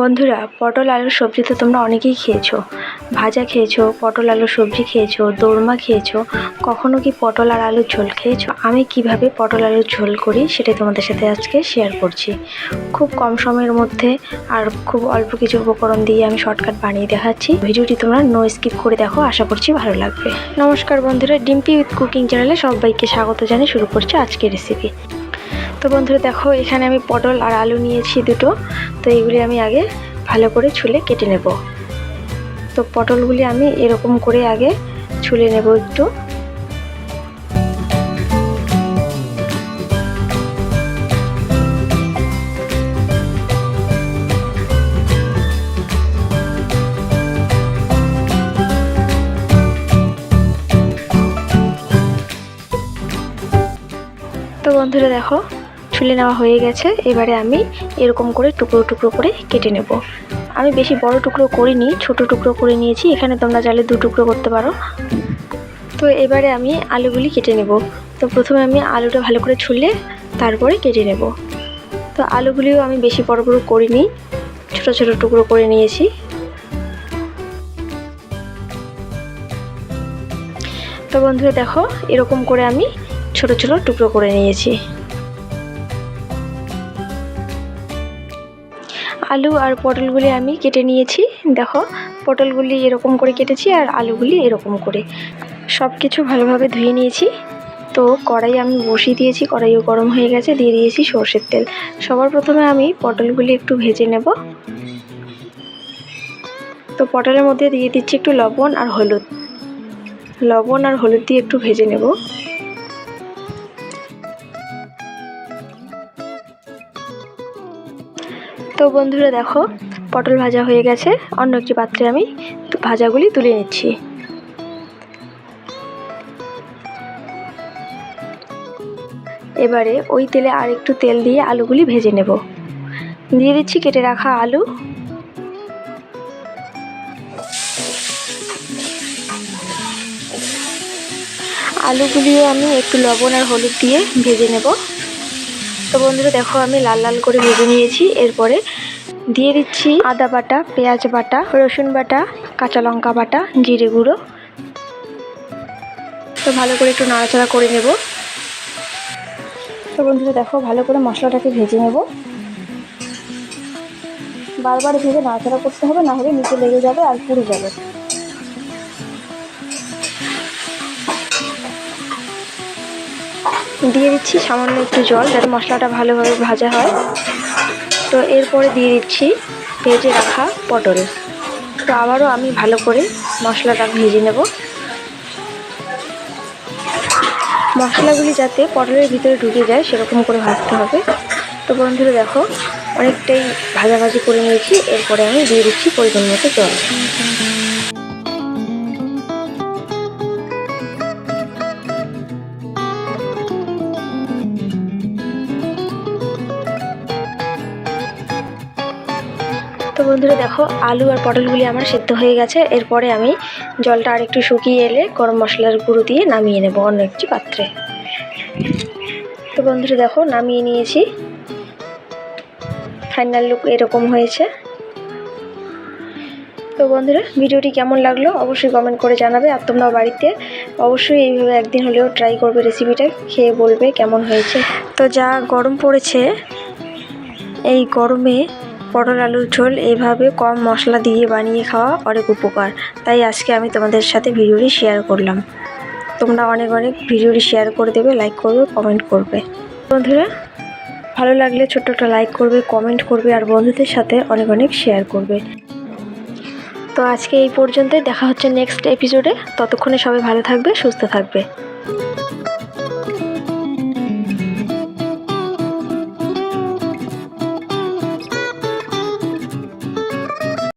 বন্ধুরা, পটল আলুর সবজি তো তোমরা অনেকেই খেয়েছো। ভাজা খেয়েছো, পটল আলুর সবজি খেয়েছো, দোরমা খেয়েছো, কখনো কি পটল আর আলুর ঝোল খেয়েছো? আমি কীভাবে পটল আলুর ঝোল করি সেটা তোমাদের সাথে আজকে শেয়ার করছি। খুব কম সময়ের মধ্যে আর খুব অল্প কিছু উপকরণ দিয়ে আমি শর্টকাট বানিয়ে দেখাচ্ছি। ভিডিওটি তোমরা নো স্কিপ করে দেখো, আশা করছি ভালো লাগবে। নমস্কার বন্ধুরা ডিম্পি উইথ কুকিং চ্যানেলে সবাইকে স্বাগত জানিয়ে শুরু করছি আজকের রেসিপি তো বন্ধুরা দেখো, এখানে আমি পটল আর আলু নিয়েছি দুটো। তো এইগুলি আমি আগে ভালো করে ছুলে কেটে নেব। তো পটলগুলি আমি এরকম করে আগে ছুলে নেব একটু। তো বন্ধুরা দেখো ছুলে নেওয়া হয়ে গেছে, এবারে আমি এরকম করে টুকরো টুকরো করে কেটে নেব। আমি বেশি বড় টুকরো করিনি, ছোট টুকরো করে নিয়েছি, এখানে তোমরা চাইলে দু টুকরো করতে পারো। তো এবারে আমি আলুগুলি কেটে নেব। তো প্রথমে আমি আলুটা ভালো করে ছুলে তারপরে কেটে নেব। তো আলুগুলিও আমি বেশি বড় বড় করিনি, ছোট ছোট টুকরো করে নিয়েছি। তো বন্ধুরা দেখো, এরকম করে আমি ছোট ছোট টুকরো করে নিয়েছি। আলু আর পটলগুলি আমি কেটে নিয়েছি। দেখো, পটলগুলি এরকম করে কেটেছি আর আলুগুলি এরকম করে। সব কিছু ভালোভাবে ধুয়ে নিয়েছি। তো কড়াই আমি বসিয়ে দিয়েছি, কড়াইও গরম হয়ে গেছে, দিয়ে দিয়েছি সর্ষের তেল। সবার প্রথমে আমি পটলগুলি একটু ভেজে নেব। তো পটলের মধ্যে দিয়ে দিচ্ছি একটু লবণ আর হলুদ। লবণ আর হলুদ দিয়ে একটু ভেজে নেব। তো বন্ধুরা দেখো, পটল ভাজা হয়ে গেছে। অন্য একটি পাত্রে আমি ভাজাগুলি তুলে নিচ্ছি। এবারে ওই তেলে আর একটু তেল দিয়ে আলুগুলি ভেজে নেব। দিয়ে দিচ্ছি কেটে রাখা আলু। আলুগুলিও আমি একটু লবণ আর হলুদ দিয়ে ভেজে নেব। তো বন্ধুরা দেখো, আমি লাল লাল করে ভেজে নিয়েছি। এরপরে দিয়ে দিচ্ছি আদা বাটা, পেঁয়াজ বাটা, রসুন বাটা, কাঁচা লঙ্কা বাটা, জিরে গুঁড়ো। তো ভালো করে একটু নাড়াচাড়া করে নেব। তো বন্ধুরা দেখো, ভালো করে মশলাটাকে ভেজে নেব। বারবার ভেজে নাড়াচাড়া করতে হবে, না হলে নিচে লেগে যাবে আর পুড়ে যাবে। দিয়ে দিচ্ছি সামান্য একটু জল যাতে মশলাটা ভালোভাবে ভাজা হয়। তো এরপরে দিয়ে দিচ্ছি ভেজে রাখা পটল। তো আবারও আমি ভালো করে মশলাটা ভেজে নেব। মশলাগুলি যাতে পটলের ভিতরে ঢুকে যায় সেরকম করে ভাজতে হবে। তো বন্ধুরা দেখো, অনেকটাই ভাজাভাজি করে নিয়েছি। এরপরে আমি দিয়ে দিচ্ছি পরিমাণ মতো জল। বন্ধুরা দেখো, আলু আর পটলগুলি আমার সেদ্ধ হয়ে গেছে। এরপরে আমি জলটা আর একটু শুকিয়ে এলে গরম মশলার গুঁড়ো দিয়ে নামিয়ে নেব অন্য একটি পাত্রে। তো বন্ধুরা দেখো, নামিয়ে নিয়েছি। ফাইনাল লুক এরকম হয়েছে। তো বন্ধুরা, ভিডিওটি কেমন লাগল অবশ্যই কমেন্ট করে জানাবে। আর তোমরা বাড়িতে অবশ্যই এইভাবে একদিন হলেও ট্রাই করবে রেসিপিটা খেয়ে বলবে কেমন হয়েছে। তো যা গরম পড়েছে, এই গরমে পটল, আলুর ঝোল এভাবে কম মশলা দিয়ে বানিয়ে খাওয়া অনেক উপকার। তাই আজকে আমি তোমাদের সাথে ভিডিওটি শেয়ার করলাম। তোমরা অনেক অনেক ভিডিওটি শেয়ার করে দেবে লাইক করবে কমেন্ট করবে। বন্ধুরা, ভালো লাগলে ছোট্ট একটা লাইক করবে কমেন্ট করবে, আর বন্ধুদের সাথে অনেক অনেক শেয়ার করবে। তো আজকে এই পর্যন্তই, দেখা হচ্ছে নেক্সট এপিসোডে ততক্ষণে সবাই ভালো থাকবে, সুস্থ থাকবে।